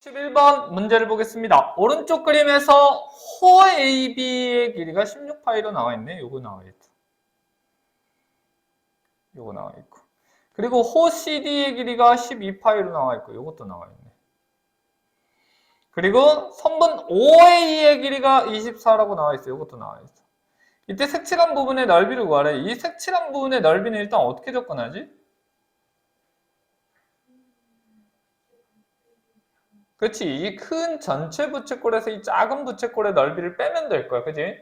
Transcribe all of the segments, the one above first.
11번 문제를 보겠습니다. 오른쪽 그림에서 호 AB의 길이가 16파이로 나와 있네. 요거 나와 있고. 요거 나와 있고. 그리고 호 CD의 길이가 12파이로 나와 있고. 요것도 나와 있네. 그리고 선분 OA의 길이가 24라고 나와 있어요. 요것도 나와 있어. 이때 색칠한 부분의 넓이를 구하래. 이 색칠한 부분의 넓이는 일단 어떻게 접근하지? 그렇지. 이 큰 전체 부채꼴에서 이 작은 부채꼴의 넓이를 빼면 될 거야. 그지?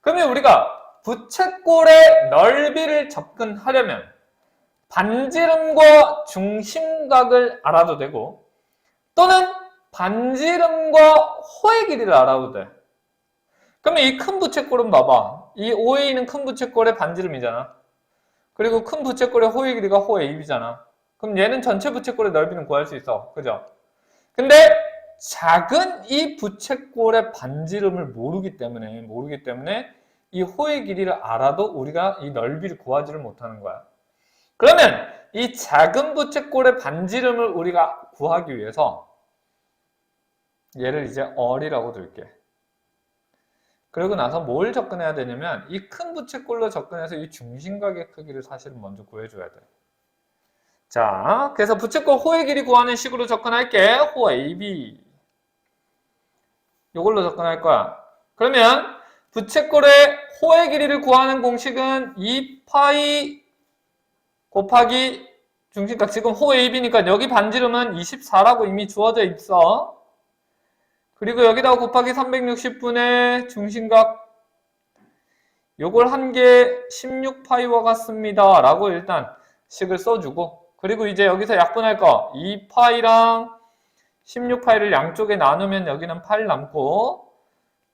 그러면 우리가 부채꼴의 넓이를 접근하려면 반지름과 중심각을 알아도 되고 또는 반지름과 호의 길이를 알아도 돼. 그러면 이 큰 부채꼴은 봐봐. 이 OA 있는 큰 부채꼴의 반지름이잖아. 그리고 큰 부채꼴의 호의 길이가 호 AB잖아. 그럼 얘는 전체 부채꼴의 넓이는 구할 수 있어. 그죠? 근데 작은 이 부채꼴의 반지름을 모르기 때문에 모르기 때문에 이 호의 길이를 알아도 우리가 이 넓이를 구하지를 못하는 거야. 그러면 이 작은 부채꼴의 반지름을 우리가 구하기 위해서 얘를 이제 얼이라고 둘게. 그리고 나서 뭘 접근해야 되냐면 이 큰 부채꼴로 접근해서 이 중심각의 크기를 사실은 먼저 구해줘야 돼. 자, 그래서 부채꼴 호의 길이 구하는 식으로 접근할게. 호 AB. 이걸로 접근할 거야. 그러면 부채꼴의 호의 길이를 구하는 공식은 2파이 곱하기 중심각. 지금 호 AB니까 여기 반지름은 24라고 이미 주어져 있어. 그리고 여기다가 곱하기 360분의 중심각 요걸 한 개 16파이와 같습니다. 라고 일단 식을 써주고 그리고 이제 여기서 약분할 거 2파이랑 16파이를 양쪽에 나누면 여기는 8 남고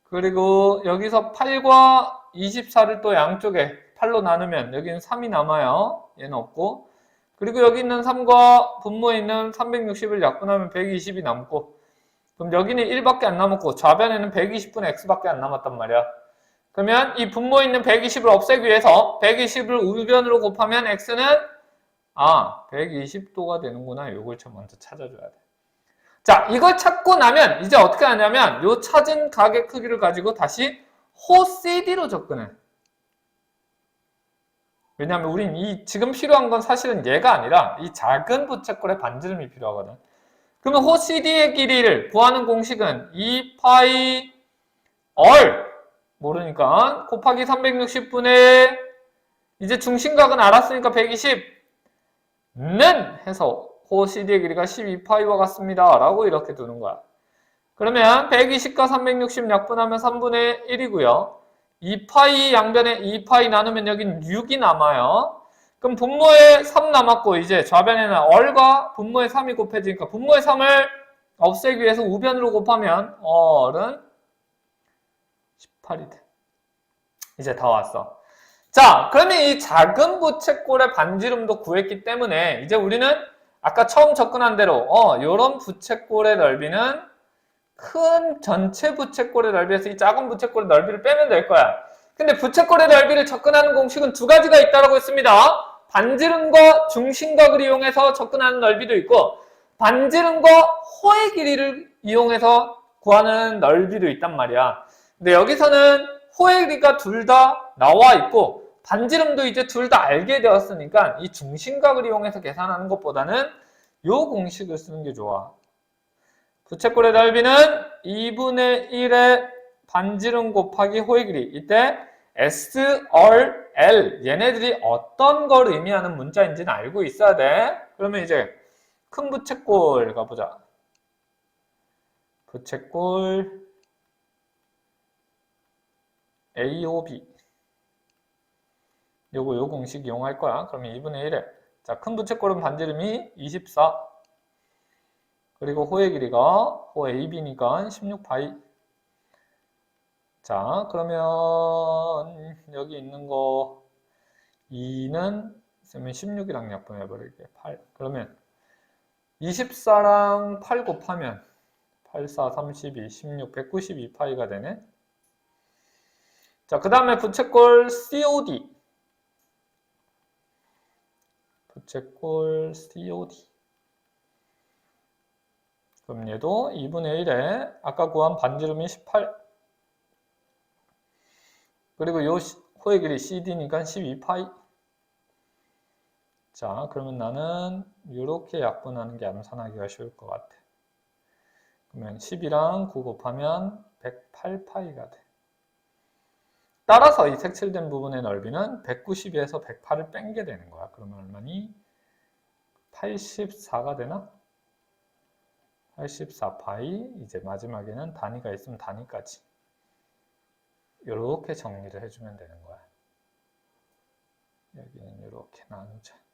그리고 여기서 8과 24를 또 양쪽에 8로 나누면 여기는 3이 남아요. 얘는 없고 그리고 여기 있는 3과 분모에 있는 360을 약분하면 120이 남고 그럼 여기는 1밖에 안 남았고 좌변에는 120분의 x밖에 안 남았단 말이야. 그러면 이 분모에 있는 120을 없애기 위해서 120을 우변으로 곱하면 x는 아 120도가 되는구나. 요걸 좀 먼저 찾아줘야 돼. 자 이걸 찾고 나면 이제 어떻게 하냐면 요 찾은 각의 크기를 가지고 다시 호 CD로 접근해. 왜냐하면 우린 이 지금 필요한 건 사실은 얘가 아니라 이 작은 부채꼴의 반지름이 필요하거든. 그러면 호 CD의 길이를 구하는 공식은 2파이 얼 모르니까 곱하기 360분의 이제 중심각은 알았으니까 120는 해서 호 CD의 길이가 12파이와 같습니다. 라고 이렇게 두는 거야. 그러면 120과 360 약분하면 3분의 1이고요. 2파이 양변에 2파이 나누면 여긴 6이 남아요. 그럼 분모에 3 남았고 이제 좌변에는 얼과 분모에 3이 곱해지니까 분모에 3을 없애기 위해서 우변으로 곱하면 얼은 18이 돼. 이제 다 왔어. 자, 그러면 이 작은 부채꼴의 반지름도 구했기 때문에 이제 우리는 아까 처음 접근한 대로 어, 요런 부채꼴의 넓이는 큰 전체 부채꼴의 넓이에서 이 작은 부채꼴의 넓이를 빼면 될 거야. 근데 부채꼴의 넓이를 접근하는 공식은 두 가지가 있다고 했습니다. 반지름과 중심각을 이용해서 접근하는 넓이도 있고 반지름과 호의 길이를 이용해서 구하는 넓이도 있단 말이야. 근데 여기서는 호의 길이가 둘 다 나와 있고 반지름도 이제 둘 다 알게 되었으니까 이 중심각을 이용해서 계산하는 것보다는 요 공식을 쓰는 게 좋아. 부채꼴의 넓이는 2분의 1의 반지름 곱하기 호의 길이. 이때 S, R, L 얘네들이 어떤 걸 의미하는 문자인지는 알고 있어야 돼. 그러면 이제 큰 부채꼴 가보자. 부채꼴 AOB 요거 요 공식 이용할 거야. 그러면 2분의 1에 자, 큰 부채꼴은 반지름이 24 그리고 호의 길이가 호 AB니까 16파이 자, 그러면 여기 있는 거 2는 쓰면 16이랑 약분해 버릴게. 8. 그러면 24랑 8 곱하면 8, 4, 32, 16, 192파이가 되네. 자, 그 다음에 부채꼴 COD. 부채꼴 COD. 그럼 얘도 2분의 1에 아까 구한 반지름이 18 그리고 요 시- 호의 길이 CD니까 12파이. 자 그러면 나는 이렇게 약분하는 게 암산하기가 쉬울 것 같아. 그러면 10이랑 9 곱하면 108파이가 돼 따라서 이 색칠된 부분의 넓이는 192에서 108을 뺀게 되는 거야 그러면 얼마니? 84가 되나? 84 파이 이제 마지막에는 단위가 있으면 단위까지 이렇게 정리를 해주면 되는 거야. 여기는 이렇게 나누자.